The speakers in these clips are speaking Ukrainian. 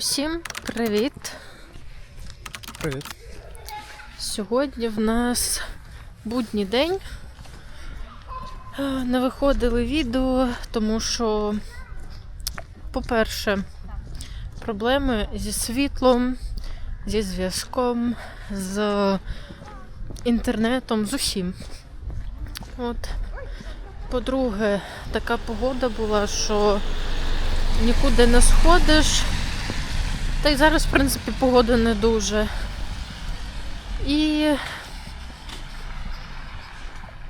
Усім привіт! Привіт. Сьогодні в нас будній день. Е, Не виходили відео, тому що, по-перше, проблеми зі світлом, зі зв'язком, з інтернетом, з усім. От. По-друге, така погода була, що нікуди не сходиш. Та й зараз, в принципі, погода не дуже. І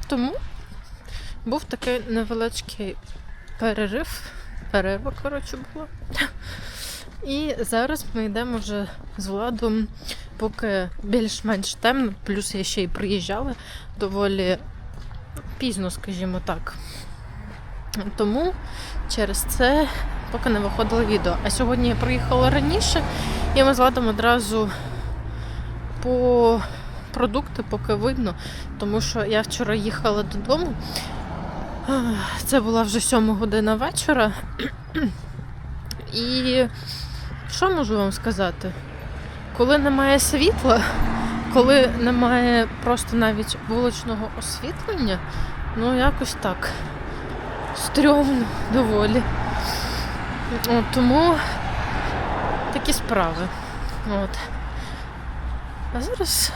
тому був такий невеличкий перерив. Перерва, коротше, була. І зараз ми йдемо вже з Владом, поки більш-менш темно, плюс я ще й приїжджала доволі пізно, скажімо так. Тому через це поки не виходило відео. А сьогодні я приїхала раніше, і ми з Владом одразу по продукти поки видно, тому що я вчора їхала додому. Це була вже сьома година вечора. І що можу вам сказати? Коли немає світла, коли немає просто навіть вуличного освітлення, ну якось так. Стрьомно доволі. От, тому такі справи. От. А зараз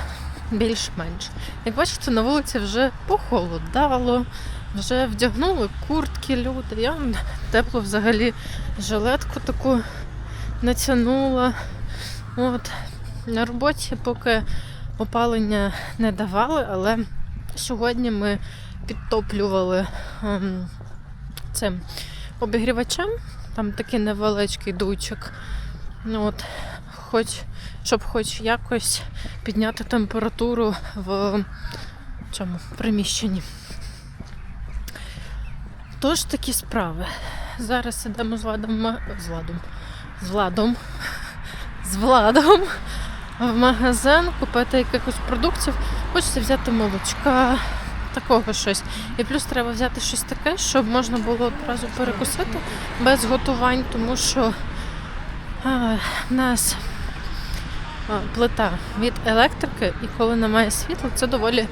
більш-менш. Як бачите, на вулиці вже похолодало, вже вдягнули куртки люди. Я тепло взагалі жилетку таку натягнула. От. На роботі поки опалення не давали, але сьогодні ми підтоплювали ем, цим обігрівачем. Там такий невеличкий дуйчик. Ну, от, хоч, щоб хоч якось підняти температуру в цьому приміщенні. Тож такі справи. Зараз ідемо з Владом, з Владом, з Владом, з Владом в магазин, купити якихось продуктів. Хочеться взяти молочка, такого щось. І плюс треба взяти щось таке, щоб можна було одразу перекусити без готувань, тому що а, в нас а, плита від електрики, і коли немає світла, це доволі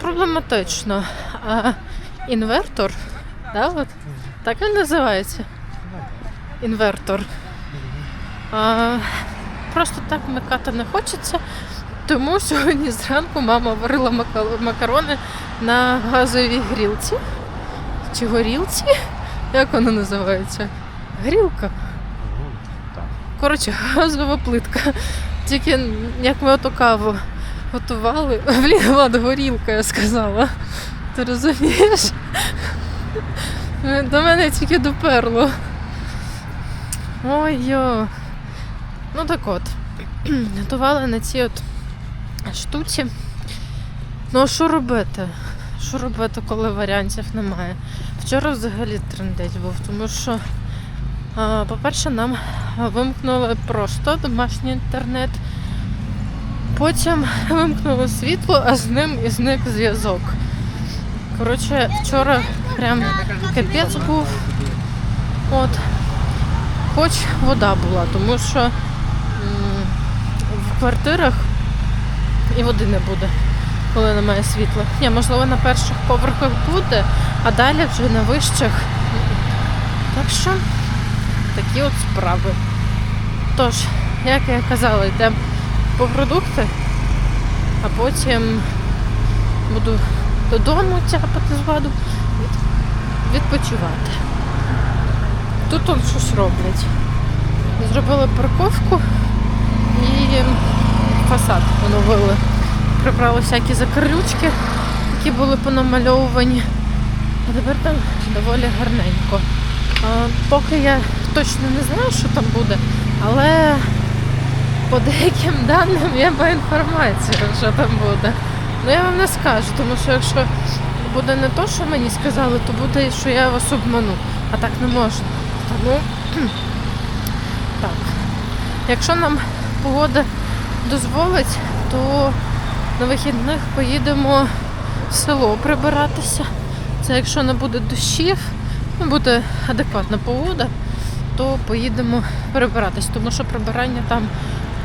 проблематично. А інвертор, да, от, так він називається? Інвертор. А, просто так вмикати не хочеться. Тому сьогодні зранку мама варила макарони на газовій грілці. Чи горілці? Як вона називається? Грілка. Коротше, газова плитка. Тільки як ми ото каву готували. Блін, Влад, горілка, я сказала. Ти розумієш? До мене тільки доперло. Ой-йо. Ну так от. Готували на цій от штуці. Ну а що робити? Що робити, коли варіантів немає? Вчора взагалі трендець був, тому що, по-перше, нам вимкнули просто домашній інтернет. Потім вимкнули світло, а з ним і зник зв'язок. Коротше, вчора прям капець був. От. Хоч вода була, тому що в квартирах і води не буде, коли немає світла. Ні, можливо, на перших поверхах буде, а далі вже на вищих. Так що такі от справи. Тож, як я казала, йдемо по продукти, а потім буду додому тяпати з ваду, від- відпочивати. Тут он щось роблять. Зробили парковку і фасад поновили. Прибрали всякі закарлючки, які були понамальовувані. А тепер там доволі гарненько. Поки я точно не знаю, що там буде, але по деяким даним я маю інформацію, що там буде. Ну я вам не скажу, тому що якщо буде не то, що мені сказали, то буде, що я вас обману. А так не можна. Тому так. Якщо нам погода дозволить, то на вихідних поїдемо в село прибиратися. Це якщо не буде дощів, ну, буде адекватна погода. то поїдемо прибиратись, тому що прибирання там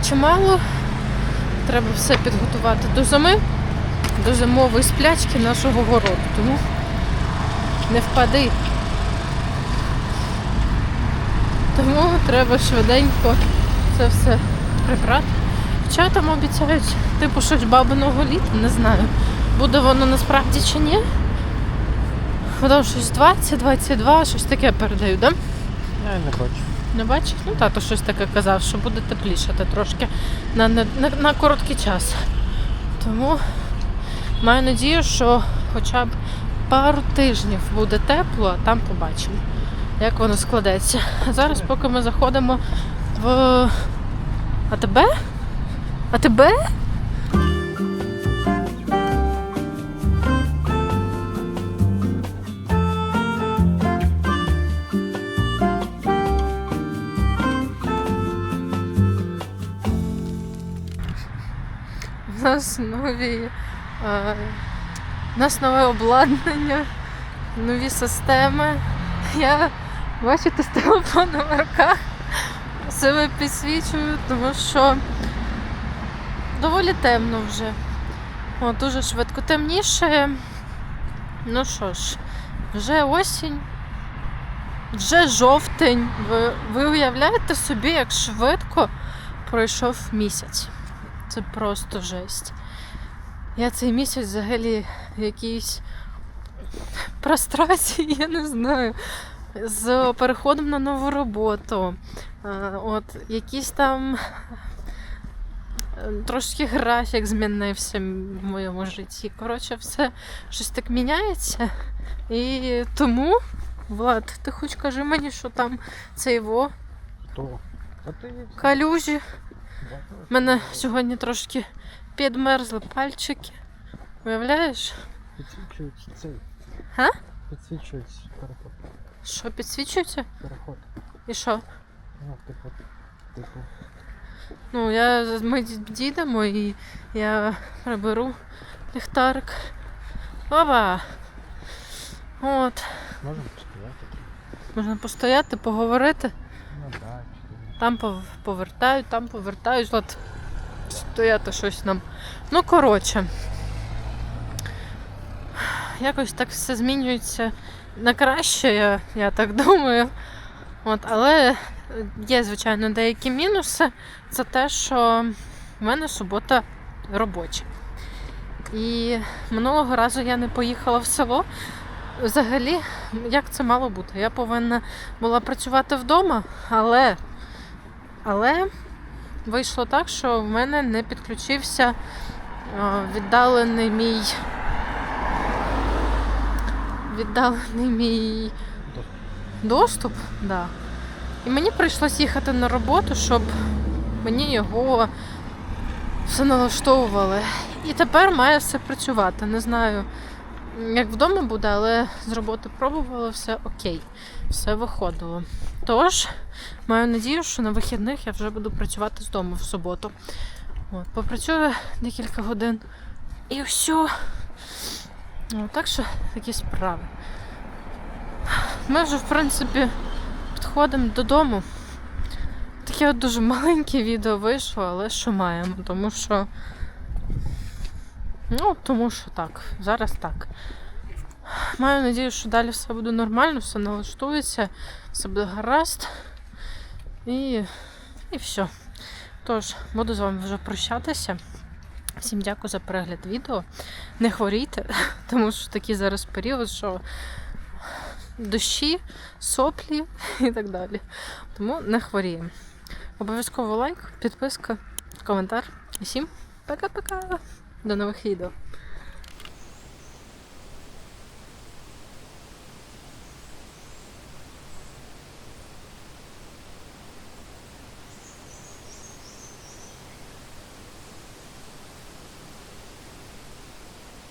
чимало. Треба все підготувати до зими, до зимової сплячки нашого городу. Тому не впади. Тому треба швиденько це все прибрати. Хоча там обіцяють, типу, щось бабиного літа, не знаю. Буде воно насправді чи ні. Воно щось 20, 22, щось таке передають, да? Я не бачу. Не бачиш? Ну тато щось таке казав, що буде теплішати трошки на, на, на, на короткий час. Тому маю надію, що хоча б пару тижнів буде тепло, а там побачимо, як воно складеться. А зараз, поки ми заходимо в АТБ? АТБ? У нас нові. Е, у нас нове обладнання, нові системи. Я бачите з телефоном в руках себе підсвічую, тому що доволі темно вже. О, дуже швидко темніше. Ну що ж, вже осінь, вже жовтень. Ви, ви уявляєте собі, як швидко пройшов місяць. Це просто жесть. Я цей місяць взагалі в якійсь прострації, я не знаю. З переходом на нову роботу. От, якийсь там трошки графік змінився в моєму житті. Коротше, все щось так міняється. І тому, Влад, ти хоч кажи мені, що там цей во Хто? Калюжі. У мене сьогодні трошки підмерзли пальчики. Уявляєш? підсвічують цей. Га? Підсвічують переход. Що підсвічується? Переход. І що? Ну, типу, типу. Ну, я ми дійдемо і я приберу ліхтарик. Опа! От. Можемо постояти. Можна постояти, поговорити. Ну так. Там пов- повертають, там повертають. От стояти щось нам. Ну, коротше. Якось так все змінюється на краще, я, я так думаю. От, але є, звичайно, деякі мінуси. Це те, що в мене субота робоча. І минулого разу я не поїхала в село. Взагалі, як це мало бути? Я повинна була працювати вдома, але, але вийшло так, що в мене не підключився е, віддалений мій. Віддалений мій доступ. Да. І мені прийшлось їхати на роботу, щоб мені його все налаштовували. І тепер має все працювати. Не знаю, як вдома буде, але з роботи пробувала, все окей, все виходило. Тож, маю надію, що на вихідних я вже буду працювати з дому в суботу. От, попрацюю декілька годин і все. Ну, так що такі справи. Ми вже, в принципі, підходимо додому. Таке от дуже маленьке відео вийшло, але що маємо, тому що. Ну, тому що так, зараз так. Маю надію, що далі все буде нормально, все налаштується, все буде гаразд. І, і все. Тож, буду з вами вже прощатися. Всім дякую за перегляд відео. Не хворійте, тому що такий зараз період, що дощі, соплі і так далі. Тому не хворіємо. Обов'язково лайк, підписка, коментар. Всім пока-пока. До нових відео.